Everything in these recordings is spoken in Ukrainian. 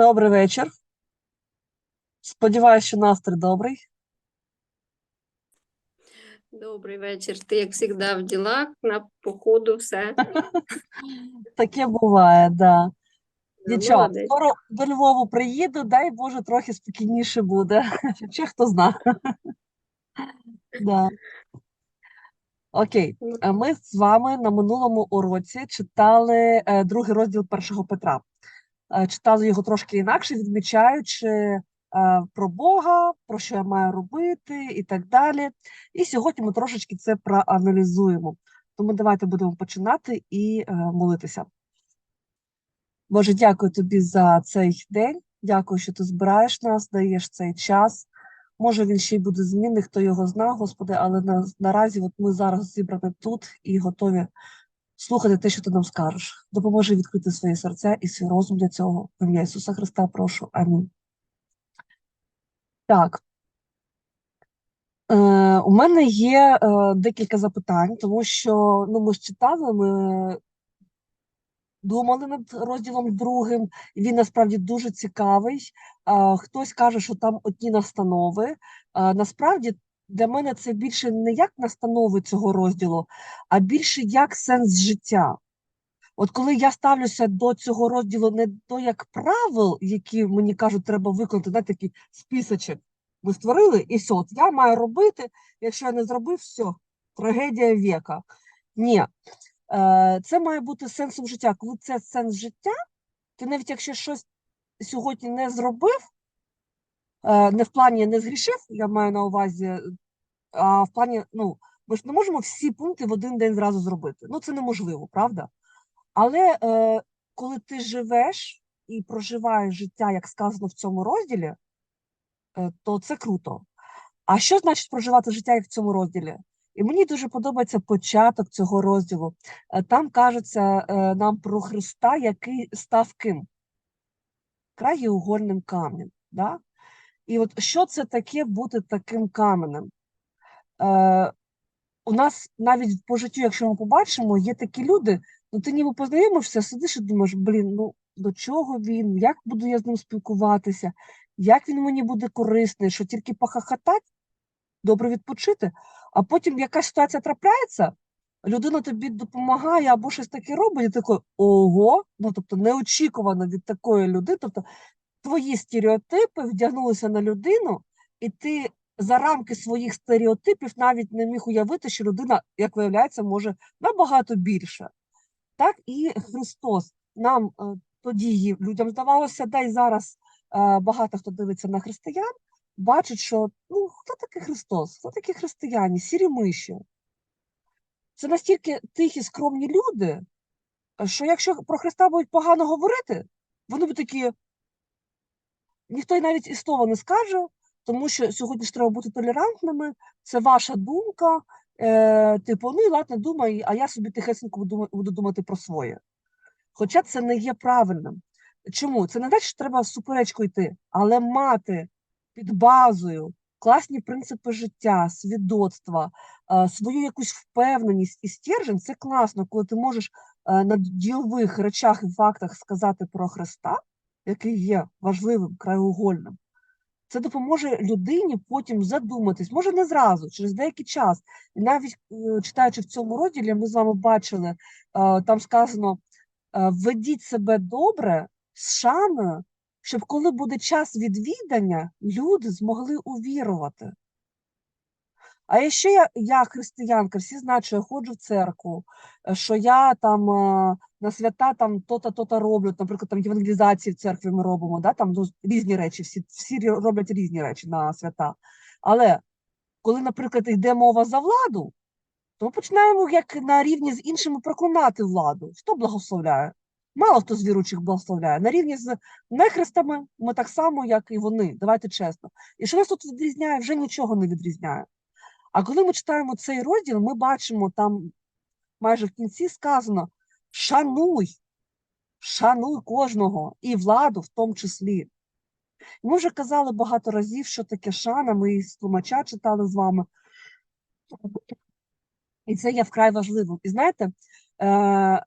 Добрий вечір. Сподіваюся, що настрій добрий. Добрий вечір. Ти, як завжди, в ділах, на походу, все. Таке буває, да. Нічого, Молодець. скоро до Львову приїду, дай Боже, трохи спокійніше буде. Чи хто зна. Да. Окей, Ну. Ми з вами на минулому уроці читали е, другий розділ першого Петра. Е, Читали його трошки інакше, відмічаючи е, про Бога, про що я маю робити і так далі. І сьогодні ми трошечки це проаналізуємо. Тому давайте будемо починати і е, молитися. Боже, дякую тобі за цей день. Дякую, що ти збираєш нас, даєш цей час. Може, він ще й буде змінний, хто його зна, Господи, але на, наразі от ми зараз зібрані тут і готові слухати те, що ти нам скажеш. Допоможи відкрити свої серця і свій розум для цього. В ім'я Ісуса Христа прошу. Амінь. Так. Е, у мене є е, декілька запитань, тому що ну, ми ж читали, ми думали над розділом другим, він насправді дуже цікавий. А, хтось каже, що там одні настанови. А, насправді для мене це більше не як настанови цього розділу, а більше як сенс життя. От коли я ставлюся до цього розділу не до як правил, які мені кажуть, треба виконати, да, такий списочок ми створили, і все, от я маю робити, якщо я не зробив, все, трагедія віка. Ні, Е, Це має бути сенсом життя. Коли це сенс життя, ти навіть якщо щось сьогодні не зробив, е, не в плані не згрішив, я маю на увазі, а в плані, ну, ми ж не можемо всі пункти в один день зразу зробити. Ну, це неможливо, правда? Але е, коли ти живеш і проживаєш життя, як сказано в цьому розділі, е, то це круто. А що значить проживати життя як в цьому розділі? І мені дуже подобається початок цього розділу. Е, Там кажеться е, нам про Христа, який став ким? Краєугольним камнем. Да? І от що це таке бути таким каменем? Е, у нас навіть по життю, якщо ми побачимо, є такі люди, ну ти ніби познайомишся, сидиш і думаєш, блін, ну до чого він, як буду я з ним спілкуватися, як він мені буде корисний, що тільки похахатать, добре відпочити, а потім якась ситуація трапляється, людина тобі допомагає або щось таке робить, і такий, ого, ну тобто неочікувано від такої людини, тобто твої стереотипи вдягнулися на людину, і ти за рамки своїх стереотипів навіть не міг уявити, що людина, як виявляється, може набагато більше. Так і Христос нам е, тоді людям здавалося, да й зараз е, багато хто дивиться на християн, бачить, що ну хто такий Христос, хто такі християні, сірі миші. Це настільки тихі, скромні люди, що якщо про Христа будуть погано говорити, вони б такі, ніхто й навіть і слова не скаже, тому що сьогодні ж треба бути толерантними, це ваша думка, е, типу, ну і ладно, думай, а я собі тихесенько буду, буду думати про своє. Хоча це не є правильним. Чому? Це не значить, що треба в суперечку йти, але мати під базою класні принципи життя, свідоцтва, е, свою якусь впевненість і стержень це класно, коли ти можеш е, на ділових речах і фактах сказати про Христа, який є важливим, краєугольним. Це допоможе людині потім задуматись, може не зразу, через деякий час. Навіть е, читаючи в цьому розділі, ми з вами бачили, е, там сказано: е, ведіть себе добре з шаною, щоб коли буде час відвідання, люди змогли увірувати. А ще я, я християнка, всі знають, що я ходжу в церкву, що я там на свята там то-то, то-то роблю, наприклад, там євангелізації в церкві ми робимо, да, там ну, різні речі, всі, всі роблять різні речі на свята. Але коли, наприклад, йде мова за владу, то ми починаємо як на рівні з іншими проклинати владу. Хто благословляє? Мало хто з віруючих благословляє. На рівні з нехристами ми так само, як і вони. Давайте чесно. І що нас тут відрізняє, вже нічого не відрізняє. А коли ми читаємо цей розділ, ми бачимо там майже в кінці сказано: шануй, шануй кожного і владу в тому числі. Ми вже казали багато разів, що таке шана, ми і з тлумача читали з вами. І це є вкрай важливим. І знаєте, е,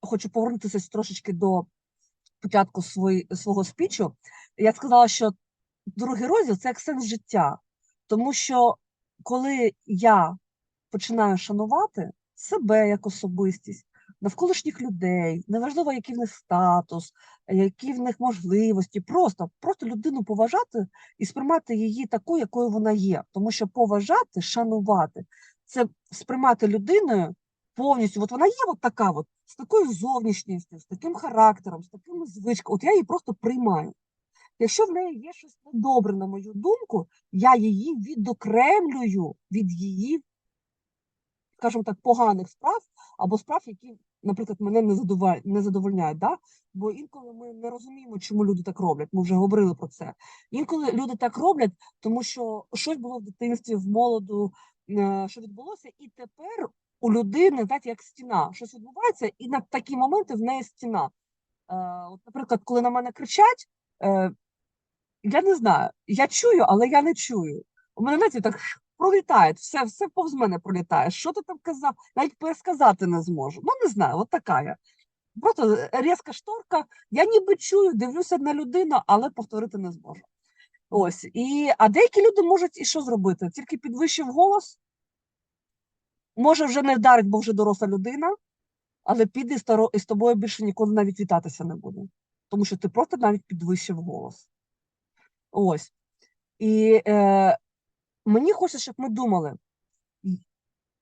хочу повернутися трошечки до початку свої, свого спічу, я сказала, що другий розділ це як сенс життя. Тому що коли я починаю шанувати себе як особистість, навколишніх людей, неважливо, який в них статус, які в них можливості, просто, просто людину поважати і сприймати її такою, якою вона є. Тому що поважати, шанувати це сприймати людиною повністю. От вона є от така, от, з такою зовнішністю, з таким характером, з такими звичками. От я її просто приймаю. Якщо в неї є щось недобре, на мою думку, я її відокремлюю від її, скажімо так, поганих справ або справ, які, наприклад, мене не задоволь- не задовольняють. Да? Бо інколи ми не розуміємо, чому люди так роблять. Ми вже говорили про це. Інколи люди так роблять, тому що щось було в дитинстві, в молоду, е, що відбулося, і тепер у людини, знаєте, як стіна, щось відбувається, і на такі моменти в неї стіна. Е, От, наприклад, коли на мене кричать, е, я не знаю, я чую, але я не чую. У мене знаєте, так пролітає, все, все повз мене пролітає. Що ти там казав? Навіть пересказати не зможу. Ну, не знаю, от така я. Просто різка шторка, я ніби чую, дивлюся на людину, але повторити не зможу. Ось. І, а деякі люди можуть і що зробити? Тільки підвищив голос, може вже не вдарить, бо вже доросла людина, але піде і з тобою більше ніколи навіть вітатися не буде. Тому що ти просто навіть підвищив голос. Ось. І е, мені хочеться, щоб ми думали,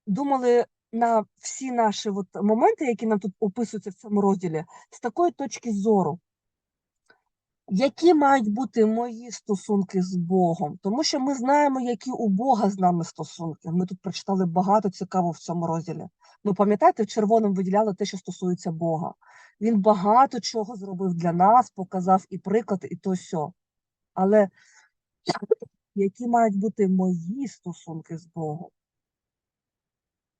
думали на всі наші от моменти, які нам тут описуються в цьому розділі, з такої точки зору. Які мають бути мої стосунки з Богом? Тому що ми знаємо, які у Бога з нами стосунки. Ми тут прочитали багато цікавого в цьому розділі. Ви пам'ятаєте, в червоному виділяли те, що стосується Бога. Він багато чого зробив для нас, показав і приклад, і то сьо. Але які мають бути мої стосунки з Богом?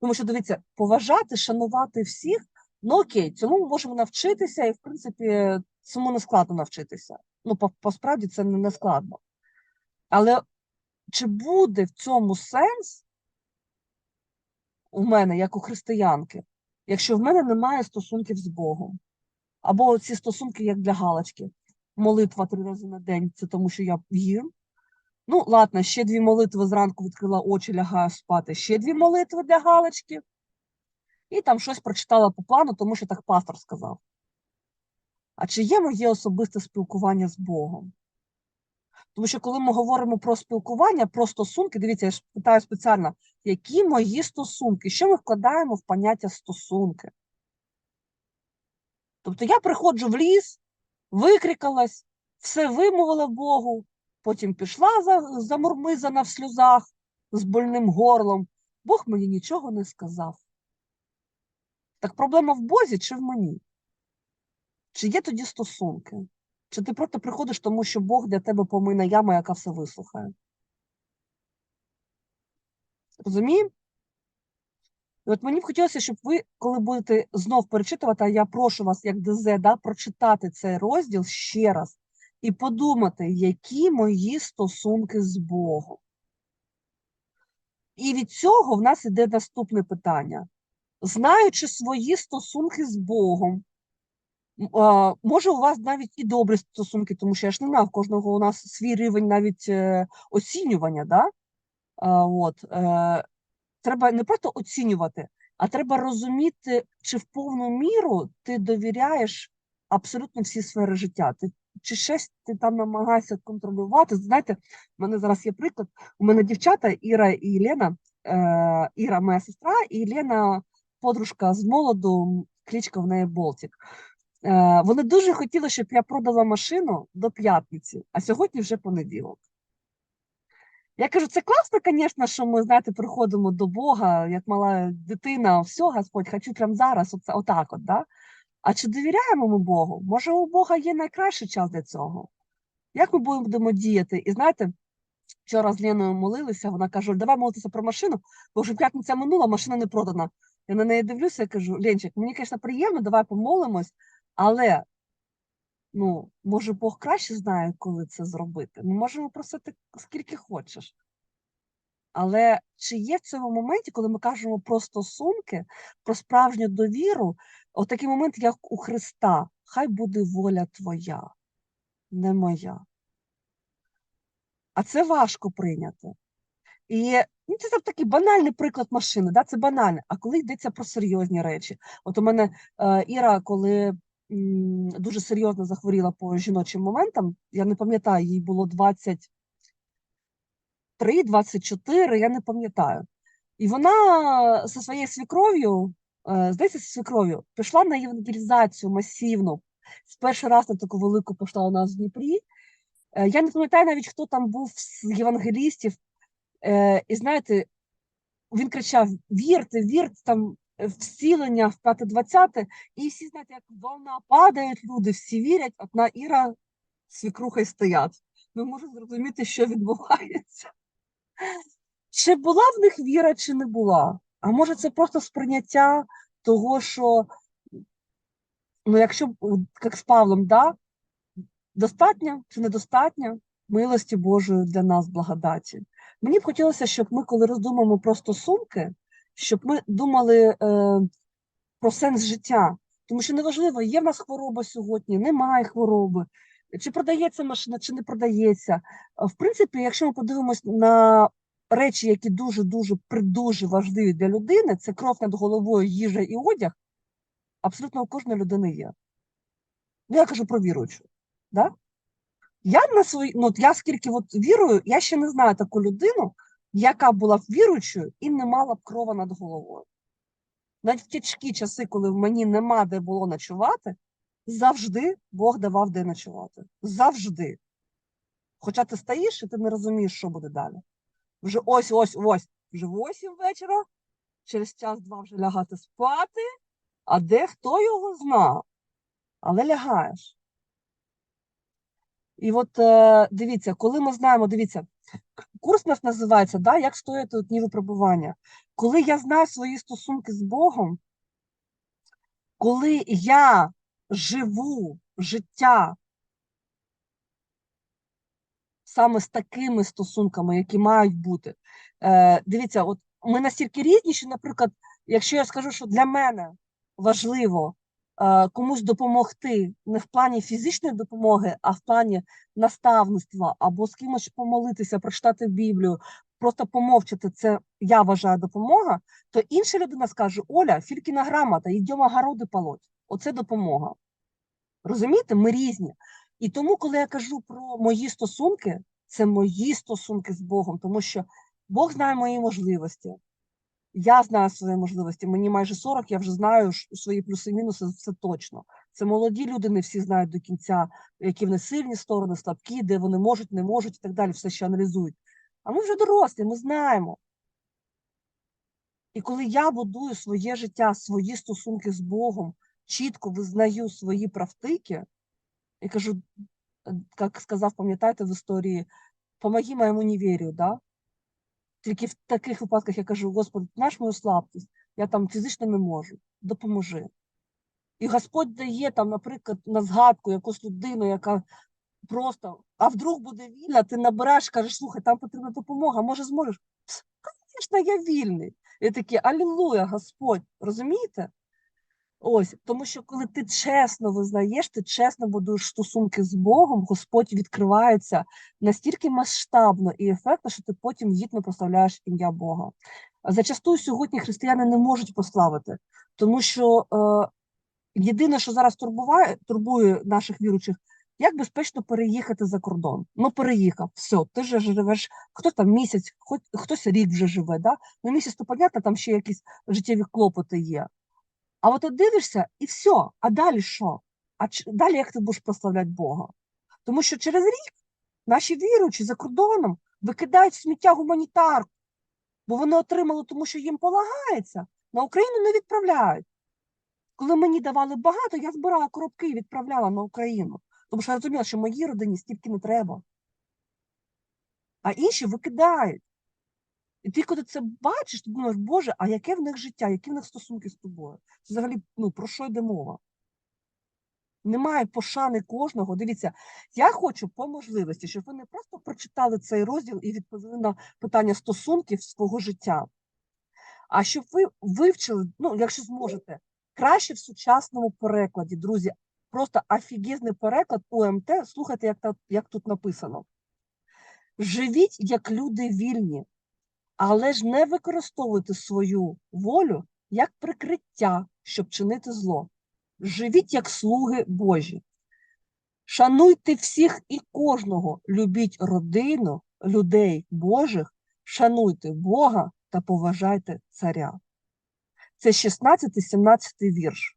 Тому що дивіться, поважати, шанувати всіх, ну окей, цьому ми можемо навчитися, і в принципі цьому не складно навчитися. Ну, по, справді це не, не складно. Але чи буде в цьому сенс у мене, як у християнки, якщо в мене немає стосунків з Богом? Або ці стосунки, як для галочки. Молитва три рази на день це тому, що я їм. Ну, ладно, ще дві молитви зранку відкрила очі, лягаю спати, ще дві молитви для галочки. І там щось прочитала по плану, тому що так пастор сказав. А чи є моє особисте спілкування з Богом? Тому що коли ми говоримо про спілкування, про стосунки, дивіться, я ж питаю спеціально, які мої стосунки? Що ми вкладаємо в поняття стосунки? Тобто я приходжу в ліс, викрикалась, все вимовила Богу, потім пішла замурмизана в сльозах з больним горлом. Бог мені нічого не сказав. Так проблема в Бозі чи в мені? Чи є тоді стосунки? Чи ти просто приходиш, тому що Бог для тебе помийна яма, яка все вислухає? Розуміємо? І от мені б хотілося, щоб ви, коли будете знов перечитувати, а я прошу вас, як ДЗ, да, прочитати цей розділ ще раз і подумати, які мої стосунки з Богом. І від цього в нас іде наступне питання. Знаючи свої стосунки з Богом, може, у вас навіть і добрі стосунки, тому що я ж не знаю, в кожного у нас свій рівень навіть е, оцінювання, да? От, е, треба не просто оцінювати, а треба розуміти, чи в повну міру ти довіряєш абсолютно всі сфери життя. Ти, чи щось ти там намагаєшся контролювати. Знаєте, в мене зараз є приклад. У мене дівчата Іра і Лена, е, Іра моя сестра, і Лена подружка з молоду, кличка в неї Болтик. Е, вони дуже хотіли, щоб я продала машину до п'ятниці, а сьогодні вже понеділок. Я кажу, це класно, звісно, що ми, знаєте, приходимо до Бога, як мала дитина, все, Господь, хочу прямо зараз, отак от, да? А чи довіряємо ми Богу? Може, у Бога є найкращий час для цього? Як ми будемо діяти? І знаєте, вчора з Леною молилися, вона каже, давай молитися про машину, бо вже п'ятниця минула, машина не продана. Я на неї дивлюся і кажу, Ленчик, мені, звісно, приємно, давай помолимось, але ну, може Бог краще знає, коли це зробити. Ми можемо просити скільки хочеш. Але чи є в цьому моменті, коли ми кажемо про стосунки, про справжню довіру, отакий момент, як у Христа. хай буде воля твоя, не моя. А це важко прийняти. І ну, це там такий банальний приклад машини, да? це банальне. А коли йдеться про серйозні речі, от у мене е, Іра, коли м, дуже серйозно захворіла по жіночим моментам, я не пам'ятаю, їй було 23, 24, я не пам'ятаю. І вона зі своєю свікров'ю, здається, зі свікров'ю, пішла на євангелізацію масивну. З перший раз на таку велику пішла у нас в Дніпрі. Е, Я не пам'ятаю навіть, хто там був з євангелістів. Е, і знаєте, він кричав: вірте, вірте, там е, вцілення в 5-20, і всі, знаєте, як волна падають люди, всі вірять, одна Іра з свікрухою стоять. Ми можемо зрозуміти, що відбувається. Чи була в них віра, чи не була? А може, це просто сприйняття того, що, ну, якщо як з Павлом, да, достатньо чи недостатньо милості Божої для нас благодаті. Мені б хотілося, щоб ми, коли роздумуємо про стосунки, щоб ми думали е, про сенс життя. Тому що неважливо, є в нас хвороба сьогодні, немає хвороби, чи продається машина, чи не продається. В принципі, якщо ми подивимось на речі, які дуже-дуже придуже важливі для людини, це кров над головою, їжа і одяг, абсолютно у кожної людини є. Ну, я кажу про віруючу. Да? Я на свої, ну, я скільки от вірую, я ще не знаю таку людину, яка була б віруючою і не мала б крова над головою. Навіть в тяжкі часи, коли в мені нема де було ночувати, завжди Бог давав де ночувати. Завжди. Хоча ти стоїш і ти не розумієш, що буде далі. Вже ось, ось, ось, вже 8 вечора, через час-два вже лягати спати, а де хто його зна. Але лягаєш. І от е, дивіться, коли ми знаємо, дивіться, курс нас називається да, Як стояти у дні випробування. Коли я знаю свої стосунки з Богом, коли я живу життя саме з такими стосунками, які мають бути. Е, дивіться, от ми настільки різні, що, наприклад, якщо я скажу, що для мене важливо е, комусь допомогти не в плані фізичної допомоги, а в плані наставництва або з кимось помолитися, прочитати Біблію, просто помовчати, це я вважаю допомога, то інша людина скаже: Оля, Фількіна грамота, йдемо огороди полоть. Оце допомога. Розумієте, ми різні. І тому, коли я кажу про мої стосунки, це мої стосунки з Богом, тому що Бог знає мої можливості. Я знаю свої можливості. Мені майже 40, я вже знаю свої плюси-мінуси, все точно. Це молоді люди, не всі знають до кінця, які в них сильні сторони, слабкі, де вони можуть, не можуть і так далі, все ще аналізують. А ми вже дорослі, ми знаємо. І коли я будую своє життя, свої стосунки з Богом, чітко визнаю свої практики, і кажу, як сказав, пам'ятаєте в історії, помоги моєму неверію, да? Тільки в таких випадках я кажу, Господи, знаєш мою слабкість, я там фізично не можу, допоможи. І Господь дає там, наприклад, на згадку якусь людину, яка просто, а вдруг буде вільна, ти набираєш, кажеш, слухай, там потрібна допомога, може зможеш? Звісно, я вільний. І такі, алілуя, Господь, розумієте? Ось, тому що коли ти чесно визнаєш, ти чесно будуєш стосунки з Богом, Господь відкривається настільки масштабно і ефектно, що ти потім гідно прославляєш ім'я Бога. Зачастую сьогодні християни не можуть прославити, тому що е, єдине, що зараз турбуває, турбує наших віруючих, як безпечно переїхати за кордон. Ну, переїхав, все, ти вже живеш, хтось там місяць, хоч, хтось рік вже живе, да? ну місяць, то понятно, там ще якісь життєві клопоти є. А от ти дивишся, і все. А далі що? А далі як ти будеш прославляти Бога? Тому що через рік наші віруючі за кордоном викидають сміття гуманітарку, бо вони отримали, тому що їм полагається, на Україну не відправляють. Коли мені давали багато, я збирала коробки і відправляла на Україну. Тому що я розуміла, що моїй родині стільки не треба. А інші викидають. І ти, коли це бачиш, ти думаєш, Боже, а яке в них життя, які в них стосунки з тобою? Це взагалі ну, про що йде мова? Немає пошани кожного. Дивіться, я хочу по можливості, щоб ви не просто прочитали цей розділ і відповіли на питання стосунків свого життя, а щоб ви вивчили, ну, якщо зможете, краще в сучасному перекладі, друзі, Просто офігезний переклад УМТ. Слухайте, як, та- як тут написано. Живіть як люди вільні, але ж не використовуйте свою волю як прикриття, щоб чинити зло. Живіть як слуги Божі. Шануйте всіх і кожного, любіть родину, людей Божих, шануйте Бога та поважайте царя. Це 16-17 вірш.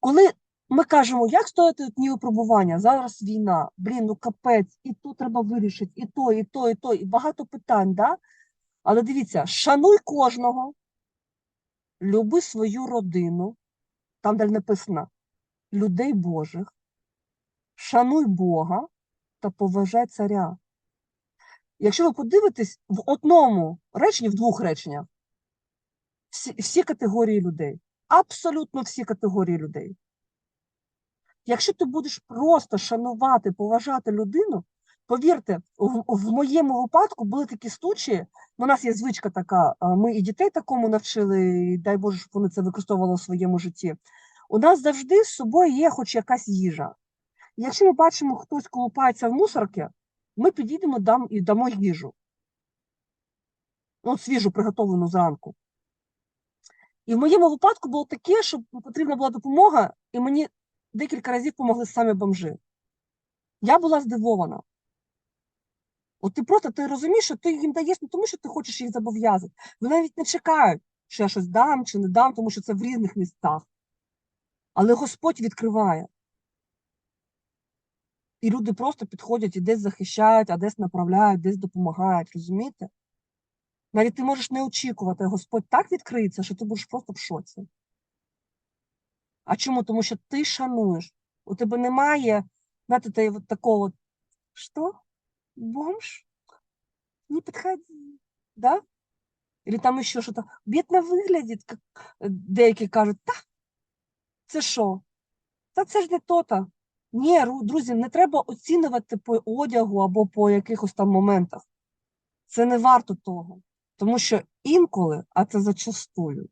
Коли ми кажемо, як стояти дні випробування, зараз війна, блін, ну капець, і то треба вирішити, і то, і то, і то, і багато питань, да? Але дивіться, шануй кожного, люби свою родину, там, де написано людей Божих, шануй Бога та поважай царя. Якщо ви подивитесь в одному реченні, в двох реченнях, всі, всі категорії людей, абсолютно всі категорії людей. Якщо ти будеш просто шанувати, поважати людину, повірте, в, в моєму випадку були такі случаї. У нас є звичка така, ми і дітей такому навчили, і дай Боже, щоб вони це використовували у своєму житті. У нас завжди з собою є хоч якась їжа. Якщо ми бачимо, хтось колупається в мусорки, ми підійдемо дам, і дамо їжу. Ну, свіжу приготовлену зранку. І в моєму випадку було таке, що потрібна була допомога, і мені декілька разів допомогли самі бомжи. Я була здивована. От ти просто ти розумієш, що ти їм даєш не тому, що ти хочеш їх зобов'язати. Вони навіть не чекають, що я щось дам чи не дам, тому що це в різних містах. Але Господь відкриває. І люди просто підходять і десь захищають, а десь направляють, десь допомагають, розумієте? Навіть ти можеш не очікувати, Господь так відкриється, що ти будеш просто в шоці. А чому? Тому що ти шануєш. У тебе немає, знаєте, такого, що? Бомж? Не підходи, да? Или там ще що-то. Бідно виглядить, як е, деякі кажуть, та, це що? Та це ж не то-то. Ні, друзі, не треба оцінювати по одягу або по якихось там моментах. Це не варто того. Тому що інколи, а це зачастую,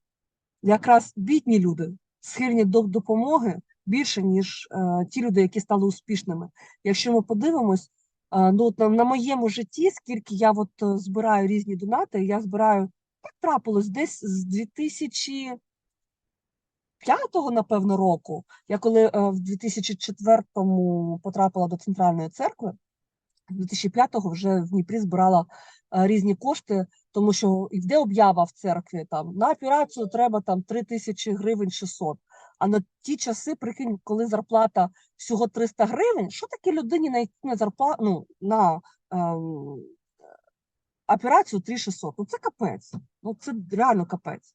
якраз бідні люди схильні до допомоги більше, ніж е, ті люди, які стали успішними. Якщо ми подивимось, ну, от на, моєму житті, скільки я от, е, збираю різні донати, я збираю, так трапилось, десь з 2005 напевно, року, я коли е, в 2004-му потрапила до Центральної церкви, 2005-го вже в Дніпрі збирала е, різні кошти, тому що йде об'ява в церкві там на операцію треба там 3 тисячі гривень 600. А на ті часи, прикинь, коли зарплата всього 300 гривень, що таке людині на, на зарплату ну, на ем, операцію 3600? Ну це капець. Ну це реально капець.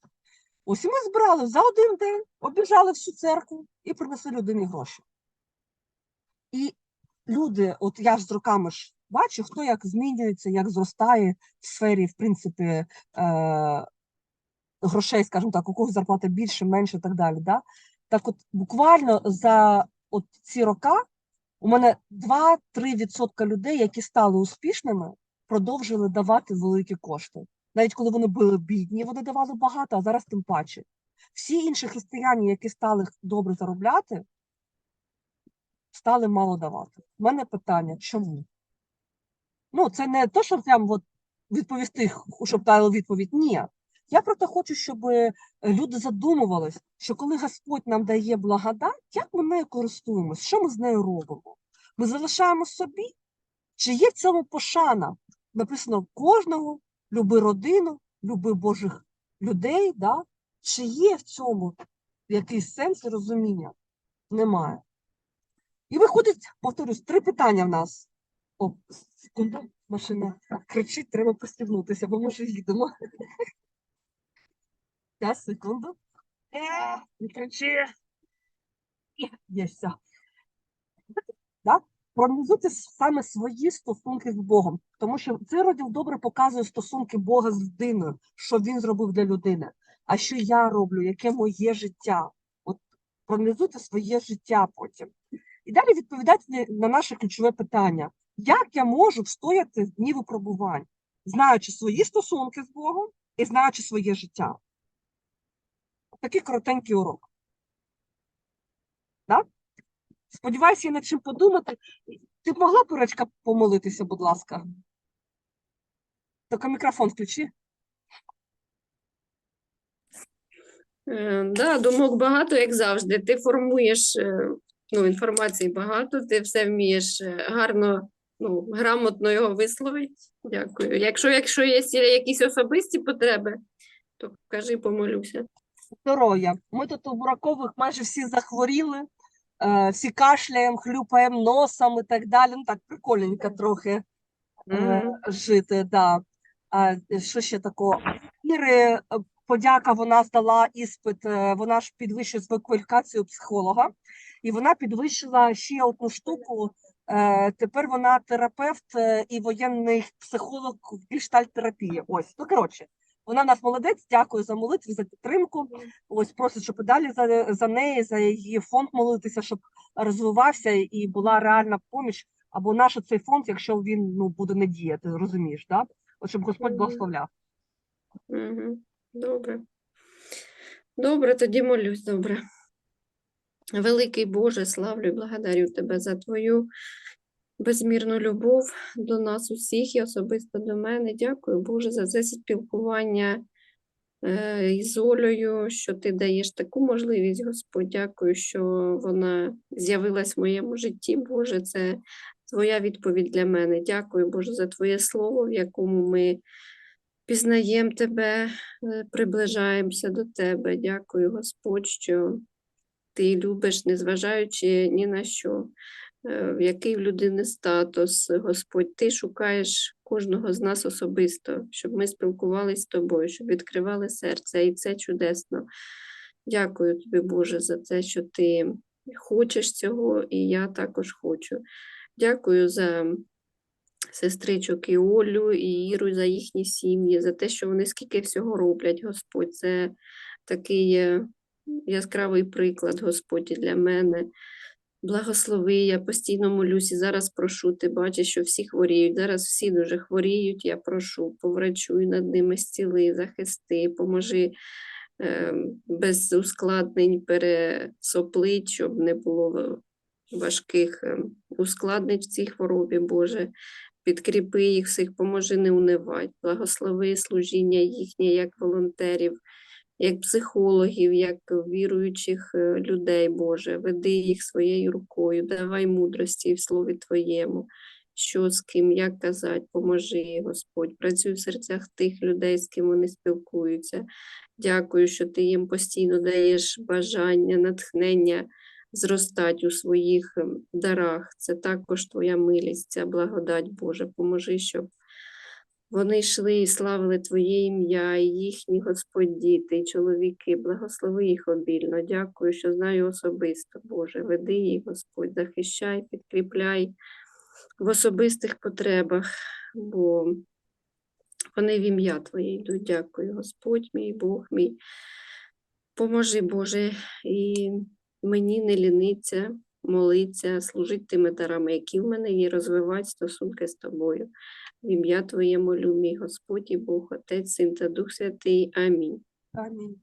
Ось і ми збирали за один день, обіжали всю церкву і принесли людині гроші. І люди, от я ж з роками ж бачу, хто як змінюється, як зростає в сфері, в принципі, е, грошей, скажімо так, у когось зарплата більше, менше і так далі. Да? Так от буквально за от ці роки у мене 2-3% людей, які стали успішними, продовжили давати великі кошти. Навіть коли вони були бідні, вони давали багато, а зараз тим паче. Всі інші християни, які стали добре заробляти, стали мало давати. У мене питання, чому? Ну, це не то, щоб прям от відповісти, щоб дали відповідь. Ні. Я просто хочу, щоб е, люди задумувались, що коли Господь нам дає благодать, як ми нею користуємося, що ми з нею робимо? Ми залишаємо собі? Чи є в цьому пошана? Написано кожного, люби родину, люби Божих людей, да? чи є в цьому якийсь сенс і розуміння? Немає. І виходить, повторюсь, три питання в нас. О, секунду, машина кричить, треба пристібнутися, бо ми вже їдемо. Зараз, секунду. Е, Не кричи. Є все. Да? Проаналізуйте саме свої стосунки з Богом, тому що цей розділ добре показує стосунки Бога з людиною, що він зробив для людини, а що я роблю, яке моє життя. От проаналізуйте своє життя потім. І далі відповідайте на- на наше ключове питання: як я можу встояти в дні випробувань, знаючи свої стосунки з Богом і знаючи своє життя? Такий коротенький урок. Да? Сподіваюся, є над чим подумати. Ти б могла, Туречка, помолитися, будь ласка? Тільки мікрофон включи. Е, Да, думок багато, як завжди. Ти формуєш е, ну, інформації багато, ти все вмієш е, гарно, ну, грамотно його висловити. Дякую. Якщо, якщо є якісь особисті потреби, то кажи, помолюся. Здоров'я. Ми тут у Буракових майже всі захворіли, е, всі кашляємо, хлюпаємо носом і так далі. Ну так прикольненько трохи е, Мгм. жити. Да. А що ще такого? Іри, е, подяка, вона здала іспит, вона ж підвищує свою кваліфікацію психолога, і вона підвищила ще одну штуку. Тепер вона терапевт і воєнний психолог в гештальт-терапії. Ось, ну коротше, вона в нас молодець. Дякую за молитву, за підтримку. Ось просить, щоб далі за, за неї, за її фонд молитися, щоб розвивався і була реальна поміч. Або наш цей фонд, якщо він ну буде не діяти, розумієш, да? От щоб Господь благословляв. Добре. Добре, тоді молюсь, добре. Великий Боже, славлю і благодарю Тебе за Твою безмірну любов до нас усіх і особисто до мене. Дякую, Боже, за це спілкування е, із Олею, що Ти даєш таку можливість, Господь. Дякую, що вона з'явилась в моєму житті. Боже, це Твоя відповідь для мене. Дякую, Боже, за Твоє слово, в якому ми пізнаємо Тебе, е, приближаємося до Тебе. Дякую, Господь, що Ти любиш, незважаючи ні на що, який в людини статус, Господь, Ти шукаєш кожного з нас особисто, щоб ми спілкувалися з тобою, щоб відкривали серце, і це чудесно. Дякую тобі, Боже, за те, що ти хочеш цього, і я також хочу. Дякую за сестричок і Олю, і Іру за їхні сім'ї, за те, що вони скільки всього роблять, Господь. Це такий е, яскравий приклад, Господь, для мене. Благослови, я постійно молюсь і зараз прошу, ти бачиш, що всі хворіють. Зараз всі дуже хворіють. Я прошу, поврачуй над ними, зціли, захисти, поможи е, без ускладнень пересоплить, щоб не було важких е, ускладнень в цій хворобі, Боже. Підкріпи їх всіх, поможи не унивати, благослови служіння їхнє як волонтерів, як психологів, як віруючих е, людей, Боже, веди їх своєю рукою, давай мудрості в слові Твоєму, що з ким, як казати, поможи, Господь, працюй в серцях тих людей, з ким вони спілкуються. Дякую, що ти їм постійно даєш бажання, натхнення зростати у своїх ем, дарах. Це також Твоя милість, ця благодать, Боже, поможи, щоб вони йшли і славили Твоє ім'я, і їхні Господь діти, і чоловіки, благослови їх обільно. Дякую, що знаю особисто, Боже. Веди їх, Господь, захищай, підкріпляй в особистих потребах, бо вони в ім'я Твоє йдуть. Дякую, Господь мій, Бог мій. Поможи, Боже, і мені не ліниться, молиться, служити тими дарами, які в мене є, розвивати стосунки з тобою. В ім'я Твоє молю, мій Господь і Бог, Отець, Син та Дух Святий. Амінь. Амінь.